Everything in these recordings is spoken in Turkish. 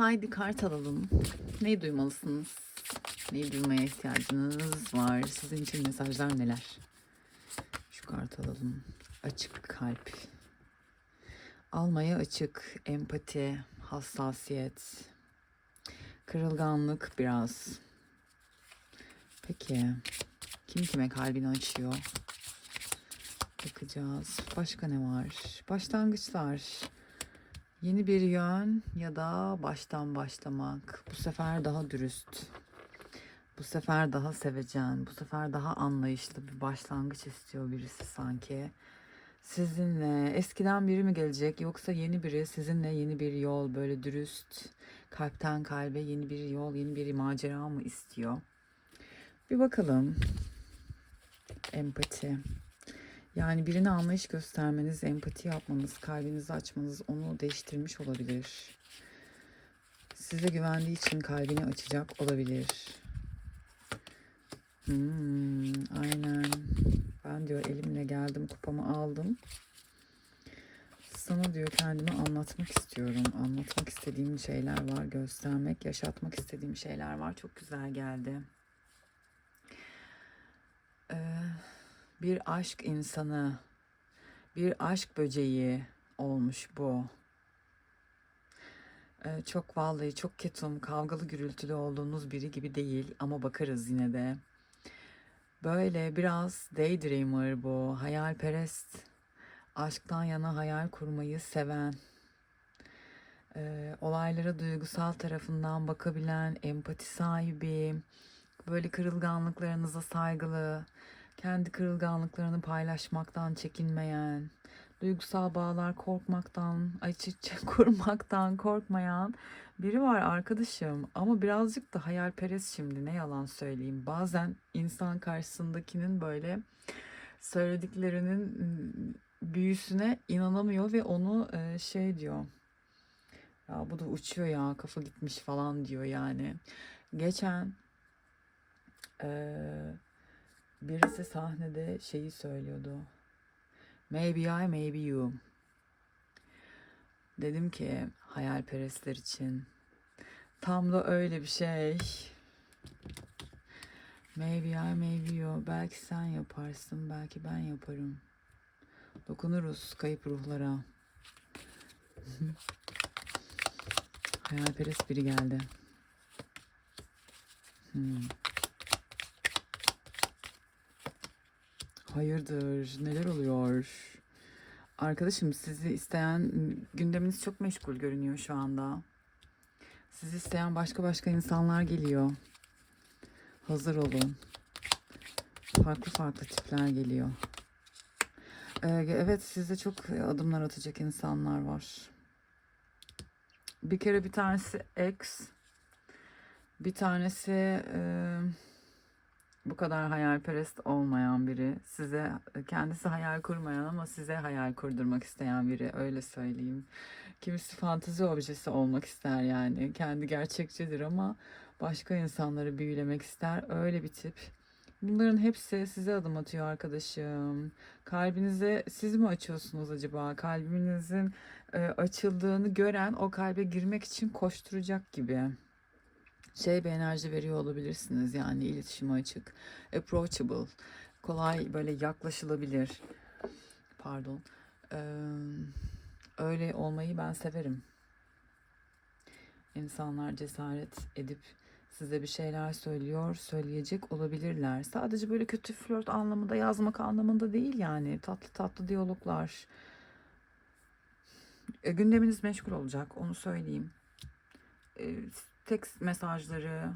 Haydi kart alalım. Neyi duymalısınız? Neyi duymaya ihtiyacınız var? Sizin için mesajlar neler? Şu kart alalım. Açık kalp. Almaya açık. Empati, hassasiyet, kırılganlık biraz. Peki. Kim kime kalbini açıyor? Bakacağız. Başka ne var? Başlangıçlar. Yeni bir yön ya da baştan başlamak. Bu sefer daha dürüst. Bu sefer daha sevecen. Bu sefer daha anlayışlı bir başlangıç istiyor birisi sanki. Sizinle eskiden biri mi gelecek yoksa yeni biri sizinle yeni bir yol böyle dürüst kalpten kalbe yeni bir yol yeni bir macera mı istiyor? Bir bakalım. Empati. Yani birine anlayış göstermeniz, empati yapmanız, kalbinizi açmanız onu değiştirmiş olabilir. Size güvendiği için kalbini açacak olabilir. Hmm, aynen. Ben diyor elimle geldim, kupamı aldım. Sana diyor kendimi anlatmak istiyorum. Anlatmak istediğim şeyler var, göstermek, yaşatmak istediğim şeyler var. Çok güzel geldi. Ee, bir aşk insanı, bir aşk böceği olmuş bu. Ee, çok vallahi çok ketum, kavgalı gürültülü olduğunuz biri gibi değil ama bakarız yine de. Böyle biraz daydreamer bu, hayalperest, aşktan yana hayal kurmayı seven, e, olaylara duygusal tarafından bakabilen, empati sahibi, böyle kırılganlıklarınıza saygılı, kendi kırılganlıklarını paylaşmaktan çekinmeyen, duygusal bağlar korkmaktan, açıkça kurmaktan korkmayan biri var arkadaşım. Ama birazcık da hayalperest şimdi ne yalan söyleyeyim. Bazen insan karşısındakinin böyle söylediklerinin büyüsüne inanamıyor ve onu şey diyor. Ya bu da uçuyor ya kafa gitmiş falan diyor yani. Geçen eee Birisi sahnede şeyi söylüyordu. Maybe I, maybe you. Dedim ki hayalperestler için. Tam da öyle bir şey. Maybe I, maybe you. Belki sen yaparsın, belki ben yaparım. Dokunuruz kayıp ruhlara. Hayalperest biri geldi. Hmm. Hayırdır? Neler oluyor? Arkadaşım sizi isteyen gündeminiz çok meşgul görünüyor şu anda. Sizi isteyen başka başka insanlar geliyor. Hazır olun. Farklı farklı tipler geliyor. Ee, evet size çok adımlar atacak insanlar var. Bir kere bir tanesi ex. Bir tanesi... E, bu kadar hayalperest olmayan biri, size kendisi hayal kurmayan ama size hayal kurdurmak isteyen biri öyle söyleyeyim. Kimisi fantezi objesi olmak ister yani. Kendi gerçekçidir ama başka insanları büyülemek ister. Öyle bir tip. Bunların hepsi size adım atıyor arkadaşım. Kalbinize siz mi açıyorsunuz acaba? Kalbinizin e, açıldığını gören o kalbe girmek için koşturacak gibi şey bir enerji veriyor olabilirsiniz. Yani iletişime açık, approachable, kolay böyle yaklaşılabilir. Pardon. Ee, öyle olmayı ben severim. İnsanlar cesaret edip size bir şeyler söylüyor, söyleyecek olabilirler. Sadece böyle kötü flört anlamında, yazmak anlamında değil yani. Tatlı tatlı diyaloglar. E, gündeminiz meşgul olacak, onu söyleyeyim. E, text mesajları,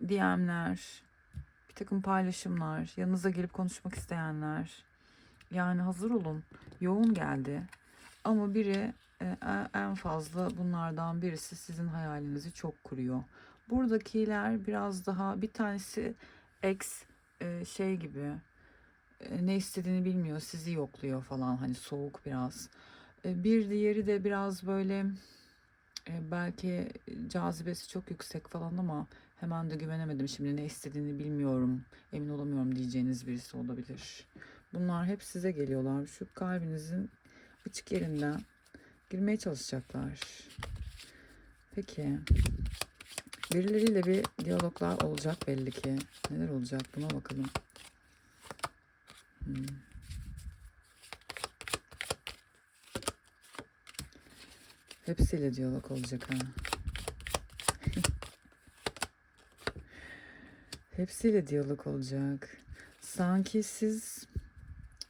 DM'ler, bir takım paylaşımlar, yanınıza gelip konuşmak isteyenler. Yani hazır olun. Yoğun geldi. Ama biri e, en fazla bunlardan birisi sizin hayalinizi çok kuruyor. Buradakiler biraz daha bir tanesi ex e, şey gibi e, ne istediğini bilmiyor sizi yokluyor falan hani soğuk biraz. Bir diğeri de biraz böyle e, belki cazibesi çok yüksek falan ama hemen de güvenemedim. Şimdi ne istediğini bilmiyorum, emin olamıyorum diyeceğiniz birisi olabilir. Bunlar hep size geliyorlar. Şu kalbinizin açık yerinden girmeye çalışacaklar. Peki. Birileriyle bir diyaloglar olacak belli ki. Neler olacak buna bakalım. Hmm. Hepsiyle diyalog olacak ha. Hepsiyle diyalog olacak. Sanki siz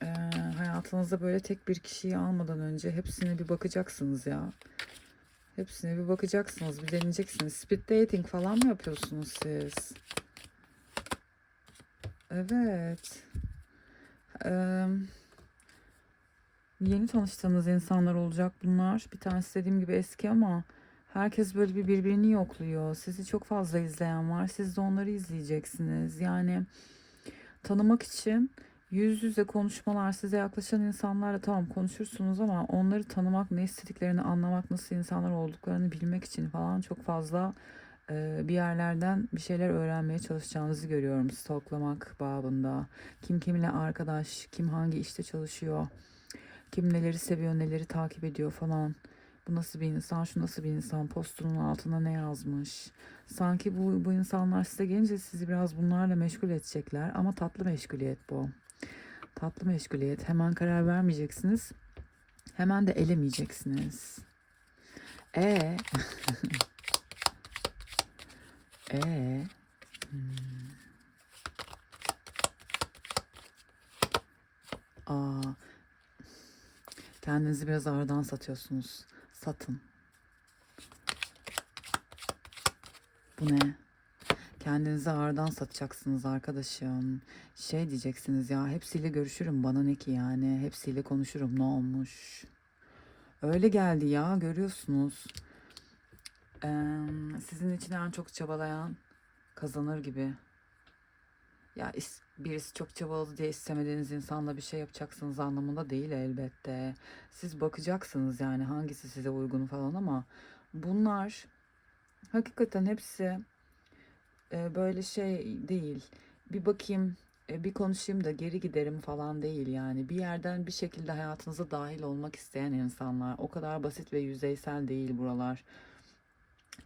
eee, hayatınızda böyle tek bir kişiyi almadan önce hepsine bir bakacaksınız ya. Hepsine bir bakacaksınız, bir deneyeceksiniz. Speed dating falan mı yapıyorsunuz siz? Evet. Eee, yeni tanıştığınız insanlar olacak bunlar. Bir tanesi dediğim gibi eski ama herkes böyle bir birbirini yokluyor. Sizi çok fazla izleyen var. Siz de onları izleyeceksiniz. Yani tanımak için yüz yüze konuşmalar, size yaklaşan insanlarla tamam konuşursunuz ama onları tanımak, ne istediklerini anlamak, nasıl insanlar olduklarını bilmek için falan çok fazla e, bir yerlerden bir şeyler öğrenmeye çalışacağınızı görüyorum. Stalklamak babında. Kim kiminle arkadaş, kim hangi işte çalışıyor, kim neleri seviyor, neleri takip ediyor falan. Bu nasıl bir insan, şu nasıl bir insan, postunun altına ne yazmış. Sanki bu, bu insanlar size gelince sizi biraz bunlarla meşgul edecekler ama tatlı meşguliyet bu. Tatlı meşguliyet. Hemen karar vermeyeceksiniz. Hemen de elemeyeceksiniz. E e hmm. Aa, kendinizi biraz ağırdan satıyorsunuz. Satın. Bu ne? Kendinizi ağırdan satacaksınız arkadaşım. Şey diyeceksiniz ya hepsiyle görüşürüm bana ne ki yani. Hepsiyle konuşurum ne olmuş. Öyle geldi ya görüyorsunuz. Eee, sizin için en çok çabalayan kazanır gibi. Ya is- birisi çok çabaladı diye istemediğiniz insanla bir şey yapacaksınız anlamında değil elbette. Siz bakacaksınız yani hangisi size uygun falan ama bunlar hakikaten hepsi e, böyle şey değil. Bir bakayım, e, bir konuşayım da geri giderim falan değil yani. Bir yerden bir şekilde hayatınıza dahil olmak isteyen insanlar. O kadar basit ve yüzeysel değil buralar.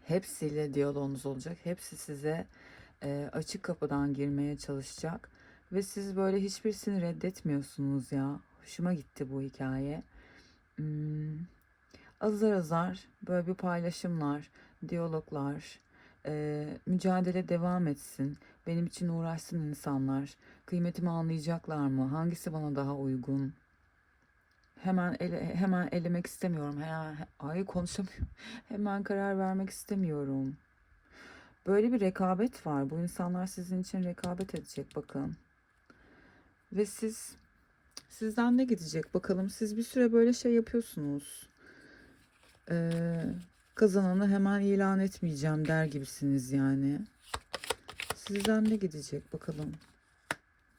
Hepsiyle diyaloğunuz olacak. Hepsi size e, açık kapıdan girmeye çalışacak. Ve siz böyle hiçbirisini reddetmiyorsunuz ya. Hoşuma gitti bu hikaye. Hmm, azar azar böyle bir paylaşımlar, diyaloglar, e, mücadele devam etsin. Benim için uğraşsın insanlar. Kıymetimi anlayacaklar mı? Hangisi bana daha uygun? Hemen ele, hemen elemek istemiyorum. Hemen, ay konuşamıyorum. Hemen karar vermek istemiyorum. Böyle bir rekabet var. Bu insanlar sizin için rekabet edecek bakın. Ve siz sizden ne gidecek bakalım. Siz bir süre böyle şey yapıyorsunuz. Ee, kazananı hemen ilan etmeyeceğim der gibisiniz yani. Sizden ne gidecek bakalım.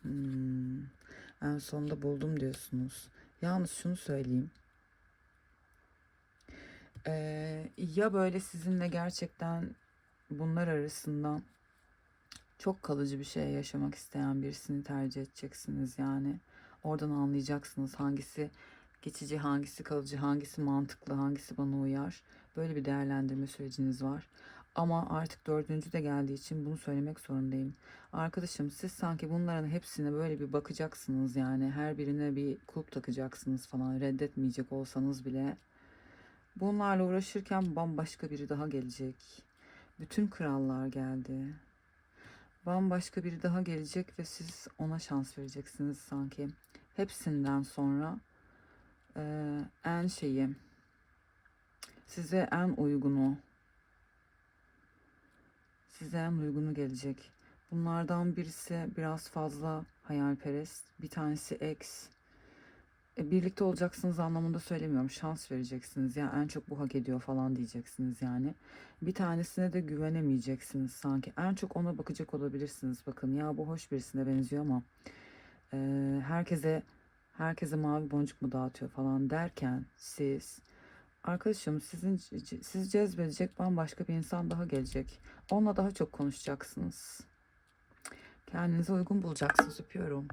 Hmm, en sonunda buldum diyorsunuz. Yalnız şunu söyleyeyim. Ee, ya böyle sizinle gerçekten bunlar arasından çok kalıcı bir şey yaşamak isteyen birisini tercih edeceksiniz yani. Oradan anlayacaksınız hangisi geçici, hangisi kalıcı, hangisi mantıklı, hangisi bana uyar. Böyle bir değerlendirme süreciniz var. Ama artık dördüncü de geldiği için bunu söylemek zorundayım. Arkadaşım siz sanki bunların hepsine böyle bir bakacaksınız yani. Her birine bir kulp takacaksınız falan reddetmeyecek olsanız bile. Bunlarla uğraşırken bambaşka biri daha gelecek. Bütün krallar geldi. Bambaşka biri daha gelecek ve siz ona şans vereceksiniz sanki. Hepsinden sonra eee, en şeyi size en uygunu size en uygunu gelecek. Bunlardan birisi biraz fazla hayalperest, bir tanesi ex. E, birlikte olacaksınız anlamında söylemiyorum. Şans vereceksiniz. Ya en çok bu hak ediyor falan diyeceksiniz yani. Bir tanesine de güvenemeyeceksiniz sanki. En çok ona bakacak olabilirsiniz. Bakın ya bu hoş birisine benziyor ama e, herkese herkese mavi boncuk mu dağıtıyor falan derken siz arkadaşım sizin sizi cezbedecek bambaşka bir insan daha gelecek. Onunla daha çok konuşacaksınız. Kendinize uygun bulacaksınız. Öpüyorum.